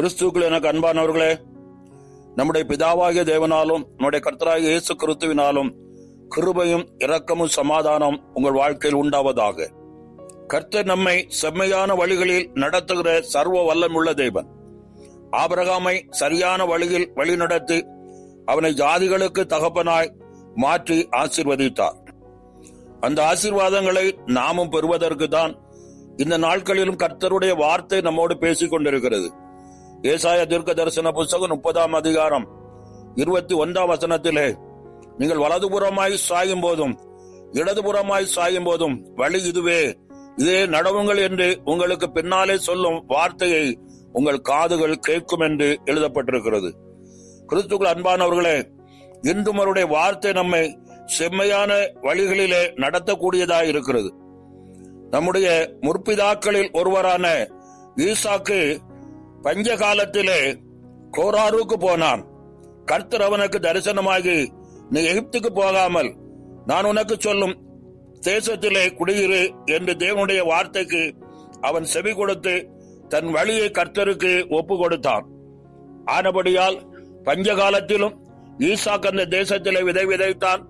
கிறிஸ்துக்கள் எனக்கு அன்பானவர்களே நம்முடைய பிதாவாகிய தேவனாலும் நம்முடைய கர்த்தராகிய இயேசு கிறிஸ்துவினாலும் கிருபையும் இரக்கமும் சமாதானம் உங்கள் வாழ்க்கையில் உண்டாவதாக. கர்த்தர் நம்மை செம்மையான வழிகளில் நடத்துகிற சர்வ வல்லமுள்ள தேவன். ஆபிரகாமை சரியான வழியில் வழிநடத்தி அவனை ஜாதிகளுக்கு தகப்பனாய் மாற்றி ஆசிர்வதித்தார். அந்த ஆசீர்வாதங்களை நாமும் பெறுவதற்கு தான் இந்த நாட்களிலும் கர்த்தருடைய வார்த்தை நம்மோடு பேசிக் கொண்டிருக்கிறது ஏசாய தீர்க்க தரிசன புஸ்தகம் முப்பதாம் அதிகாரம் இருபத்தி ஒன்றாம் வசனத்திலே நீங்கள் வலதுபுறமாய் சாயும் போதும் இடதுபுறமாய் சாயும் போதும் வழி இதுவே. இதே நடவுங்கள் என்று உங்களுக்கு பின்னாலே சொல்லும் வார்த்தையை உங்கள் காதுகள் கேட்கும் என்று எழுதப்பட்டிருக்கிறது. கிறிஸ்துக்கள் அன்பானவர்களே இன்றும் அவருடைய வார்த்தை நம்மை செம்மையான வழிகளிலே நடத்தக்கூடியதாக இருக்கிறது. நம்முடைய முற்பிதாக்களில் ஒருவரான ஈசாக்கு பஞ்ச காலத்திலே கோராருக்கு போனான். கர்த்தர் அவனுக்கு தரிசனமாகி நீ எகிப்துக்கு போகாமல் நான் உனக்கு சொல்லும் தேசத்திலே குடியிரு என்று தேவனுடைய வார்த்தைக்கு அவன் செவி கொடுத்து தன் வழியை கர்த்தருக்கு ஒப்பு கொடுத்தான் ஆனபடியால் பஞ்ச காலத்திலும் ஈசாக் அந்த தேசத்திலே விதை விதைத்தான்.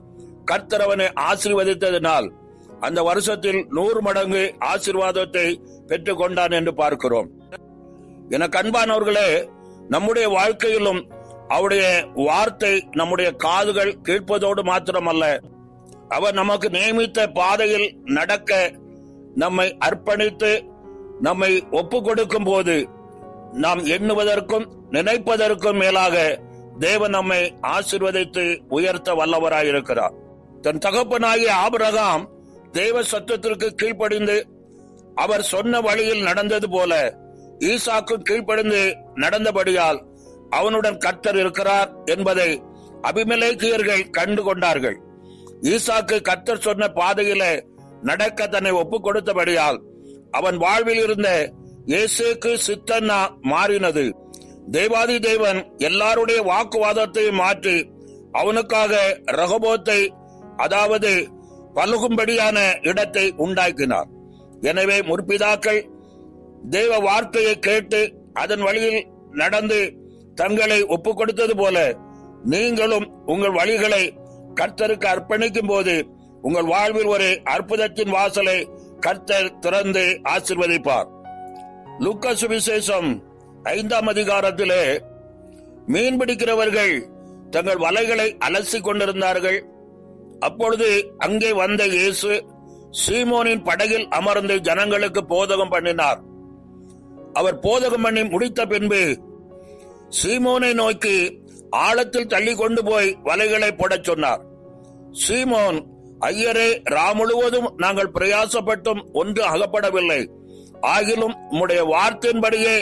கர்த்தர் அவனை ஆசீர்வதித்ததினால் அந்த வருஷத்தில் நூறு மடங்கு ஆசீர்வாதத்தை பெற்றுக் கொண்டான் என்று பார்க்கிறோம். எனக்கு அன்பானவர்களே நம்முடைய வாழ்க்கையிலும் அவருடைய வார்த்தை நம்முடைய காதுகள் கேட்பதோடு மாத்திரமல்ல. அவர் நமக்கு நியமித்த பாதையில் நடக்க நம்மை அர்ப்பணித்து நம்மை ஒப்பு கொடுக்கும் போது நாம் எண்ணுவதற்கும் நினைப்பதற்கும் மேலாக தேவன் நம்மை ஆசிர்வதித்து உயர்த்த வல்லவராயிருக்கிறார். தன் தகப்பனாகிய ஆபரகாம் தேவ சத்தத்திற்கு கீழ்ப்படிந்து அவர் சொன்ன வழியில் நடந்தது போல ஈசாக்கு கீழ்ப்படிந்து நடந்தபடியால் அவனுடன் கர்த்தர் இருக்கிறார் என்பதை அபிமலேக்கியர்கள் கண்டு கொண்டார்கள் ஈசாக்கு கர்த்தர் சொன்ன பாதையிலே நடக்க தன்னை ஒப்பு கொடுத்தபடியால் அவன் வாழ்வில் இருந்த இயேசுக்கு சித்தன்னா மாறினது. தேவாதி தேவன் எல்லாருடைய வாக்குவாதத்தையும் மாற்றி அவனுக்காக ரகபோத்தை அதாவது பழுகும்படியான இடத்தை உண்டாக்கினார். எனவே முற்பிதாக்கள் தேவ வார்த்தையை கேட்டு அதன் வழியில் நடந்து தங்களை ஒப்பு கொடுத்தது போல நீங்களும் உங்கள் வழிகளை கர்த்தருக்கு அர்ப்பணிக்கும் போது உங்கள் வாழ்வில் ஒரு அற்புதத்தின் வாசலை கர்த்தர் திறந்து ஆசிர்வதிப்பார். லுக்க சுவிசேஷம் ஐந்தாம் அதிகாரத்திலே மீன் பிடிக்கிறவர்கள் தங்கள் வலைகளை அலசி கொண்டிருந்தார்கள். அப்பொழுது அங்கே வந்த இயேசு சீமோனின் படகில் அமர்ந்து ஜனங்களுக்கு போதகம் பண்ணினார். அவர் போதகம் பண்ணி முடித்த பின்பு சீமோனை நோக்கி ஆழத்தில் தள்ளி கொண்டு போய் வலைகளை போடச் சொன்னார். சீமோன் ஐயரே ரா முழுவதும் நாங்கள் பிரயாசப்பட்டும் ஒன்று அகப்படவில்லை. ஆகிலும் உம்முடைய வார்த்தையின்படியே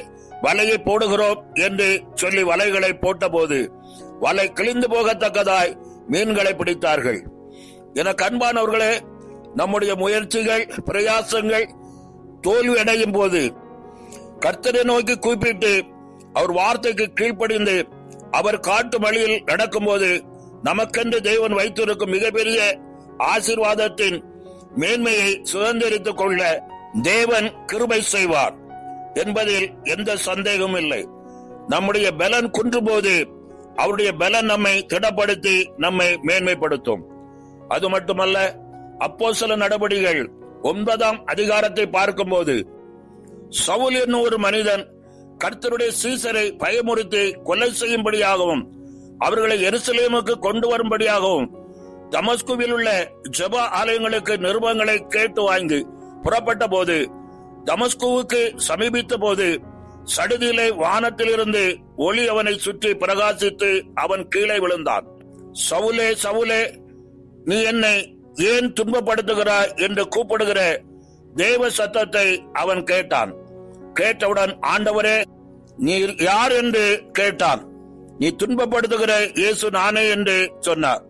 வலையை போடுகிறோம் என்று சொல்லி வலைகளை போட்டபோது வலை கிழிந்து போகத்தக்கதாய் மீன்களை பிடித்தார்கள். என கண்பானவர்களே நம்முடைய முயற்சிகள் பிரயாசங்கள் தோல்வி அடையும் போது கர்த்தரை நோக்கி கூப்பிட்டு அவர் வார்த்தைக்கு கீழ்ப்படிந்து அவர் காட்டு வழியில் நடக்கும்போது நமக்கென்று தேவன் வைத்திருக்கும் மிகப்பெரிய ஆசீர்வாதத்தின் மேன்மையை சுதந்திரித்துக் கொள்ள தேவன் கிருபை செய்வார் என்பதில் எந்த சந்தேகமும் இல்லை. நம்முடைய பலன் குன்றும்போது அவருடைய பலன் நம்மை திடப்படுத்தி நம்மை மேன்மைப்படுத்தும். அது மட்டுமல்ல அப்போ சில நடவடிக்கைகள் ஒன்பதாம் அதிகாரத்தை பார்க்கும்போது சவுல் என்னும் ஒரு மனிதன் கர்த்தருடைய சீசரை பயமுறுத்தி கொலை செய்யும்படியாகவும் அவர்களை எருசலேமுக்கு கொண்டு வரும்படியாகவும் தமஸ்குவில் உள்ள ஜபா ஆலயங்களுக்கு நிருபங்களை கேட்டு வாங்கி புறப்பட்ட போது தமஸ்குவுக்கு சமீபித்த போது சடுதியிலே வானத்திலிருந்து ஒளி அவனை சுற்றி பிரகாசித்து அவன் கீழே விழுந்தான். சவுலே சவுலே நீ என்னை ஏன் துன்பப்படுத்துகிறாய்? என்று கூப்பிடுகிற தேவ சத்தத்தை அவன் கேட்டான். கேட்டவுடன் ஆண்டவரே நீ யார் என்று கேட்டான். நீ துன்பப்படுத்துகிற இயேசு நானே என்று சொன்னார்.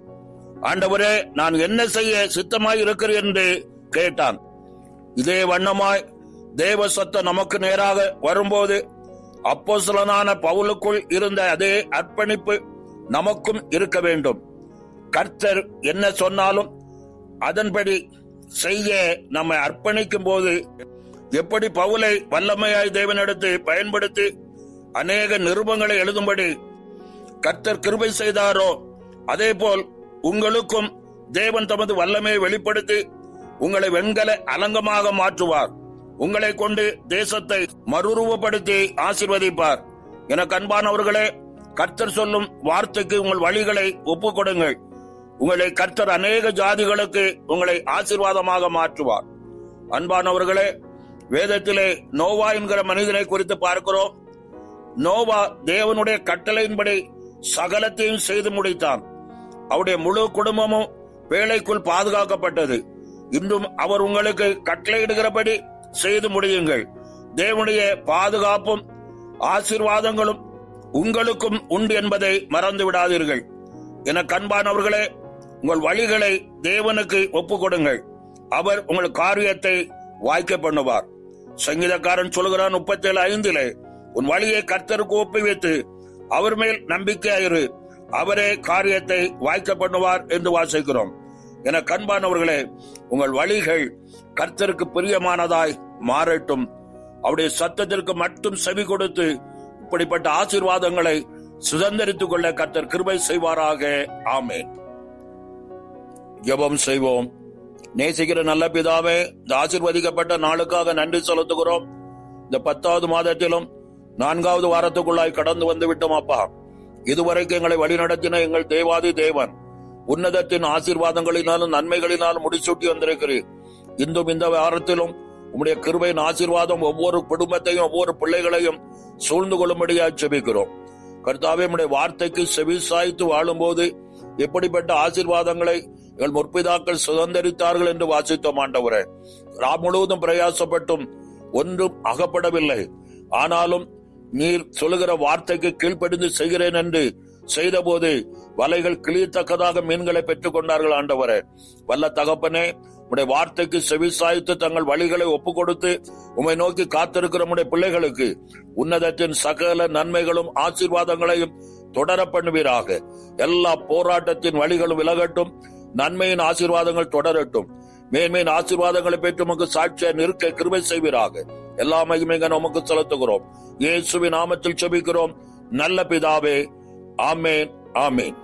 ஆண்டவரே நான் என்ன செய்ய சித்தமாய் இருக்கிறேன் என்று கேட்டான். இதே வண்ணமாய் தேவ சத்தம் நமக்கு நேராக வரும்போது அப்போஸ்தலனான பவுலுக்குள் இருந்த அதே அர்ப்பணிப்பு நமக்கும் இருக்க வேண்டும். கர்த்தர் என்ன சொன்னாலும் அதன்படி செய்ய நம்மை அர்ப்பணிக்கும் போது எப்படி பவுலை வல்லமையாய் தேவனிடத்து பயன்படுத்தி அநேக நிருபங்களை எழுதும்படி கர்த்தர் கிருபை செய்தாரோ அதே போல் உங்களுக்கும் தேவன் தமது வல்லமையை வெளிப்படுத்தி உங்களை வெண்கல அலங்கமாக மாற்றுவார். உங்களை கொண்டு தேசத்தை மறுரூபப்படுத்தி ஆசிர்வதிப்பார். என கண்பானவர்களே கர்த்தர் சொல்லும் வார்த்தைக்கு உங்கள் வழிகளை ஒப்புக் கொடுங்கள் உங்களை கர்த்தர் அநேக ஜாதிகளுக்கு உங்களை ஆசீர்வாதமாக மாற்றுவார். அன்பானவர்களே வேதத்திலே நோவா என்கிற மனிதனை குறித்து பார்க்கிறோம். நோவா தேவனுடைய கட்டளையின்படி சகலத்தையும் செய்து முடித்தான். அவருடைய முழு குடும்பமும் வேலைக்குள் பாதுகாக்கப்பட்டது. இன்றும் அவர் உங்களுக்கு கட்டளையிடுகிறபடி செய்து முடியுங்கள். தேவனுடைய பாதுகாப்பும் ஆசீர்வாதங்களும் உங்களுக்கும் உண்டு என்பதை மறந்து விடாதீர்கள். என கண்பானவர்களே உங்கள் வழிகளை தேவனுக்கு ஒப்பு கொடுங்கள் அவர் உங்கள் காரியத்தை வாய்க்க பண்ணுவார். சங்கீதக்காரன் சொல்கிறான் முப்பத்தி ஏழு ஐந்திலே உன் வழியை கர்த்தருக்கு ஒப்புவித்து அவர் மேல் நம்பிக்கையாயிரு அவரே காரியத்தை வாய்க்க பண்ணுவார் என்று வாசிக்கிறோம். என கண்பானவர்களே உங்கள் வழிகள் கர்த்தருக்கு பிரியமானதாய் மாறட்டும். அவருடைய சத்தத்திற்கு மட்டும் செவி கொடுத்து இப்படிப்பட்ட ஆசீர்வாதங்களை சுதந்திரித்துக் கொள்ள கர்த்தர் கிருபை செய்வாராக. ஆமேன். ஜபம் செய்வோம். நேசிக்கிற நல்ல பிதாவே இந்த ஆசிர்வதிக்கப்பட்ட நாளுக்காக நன்றி செலுத்துகிறோம். இந்த பத்தாவது மாதத்திலும் நான்காவது வாரத்துக்குள்ளாய் கடந்து வந்து விட்டோம் அப்பா. இதுவரைக்கும் எங்களை வழிநடத்தின எங்கள் தேவாதி தேவன் உன்னதத்தின் ஆசீர்வாதங்களினாலும் நன்மைகளினாலும் முடிசூட்டி வந்திருக்கிறீர். இன்றும் இந்த வாரத்திலும் உம்முடைய கிருபையின் ஆசீர்வாதம் ஒவ்வொரு குடும்பத்தையும் ஒவ்வொரு பிள்ளைகளையும் சூழ்ந்து கொள்ளும்படியாக செபிக்கிறோம் கர்த்தாவே உம்முடைய வார்த்தைக்கு செவி சாய்த்து வாழும்போது எப்படிப்பட்ட ஆசீர்வாதங்களை எங்கள் முற்பிதாக்கள் சுதந்திரித்தார்கள் என்று வாசித்தோம் ஆண்டவரே. ராம் முழுவதும் பிரயாசப்பட்டும் ஒன்றும் அகப்படவில்லை. ஆனாலும் நீர் சொல்லுகிற வார்த்தைக்கு கீழ்ப்படிந்து செய்கிறேன் என்று செய்தபோது வலைகள் கிளியத்தக்கதாக மீன்களை பெற்றுக் கொண்டார்கள் ஆண்டவரே. வல்ல தகப்பனே உடைய வார்த்தைக்கு செவிசாய்த்து தங்கள் வழிகளை ஒப்புக் கொடுத்து உம்மை நோக்கி காத்திருக்கிற உடைய பிள்ளைகளுக்கு உன்னதத்தின் சகல நன்மைகளும் ஆசீர்வாதங்களையும் தொடர பண்ணுவீராக. எல்லா போராட்டத்தின் வழிகளும் விலகட்டும். நன்மையின் ஆசீர்வாதங்கள் தொடரட்டும். மேன்மையின் ஆசீர்வாதங்களை பெற்று உமக்கு சாட்சியா நிற்க கிருபை செய்வீராக. எல்லா மகிமைகள் நமக்கு செலுத்துகிறோம். இயேசுவின் நாமத்தில் செபிக்கிறோம். நல்ல பிதாவே ஆமேன் ஆமேன்.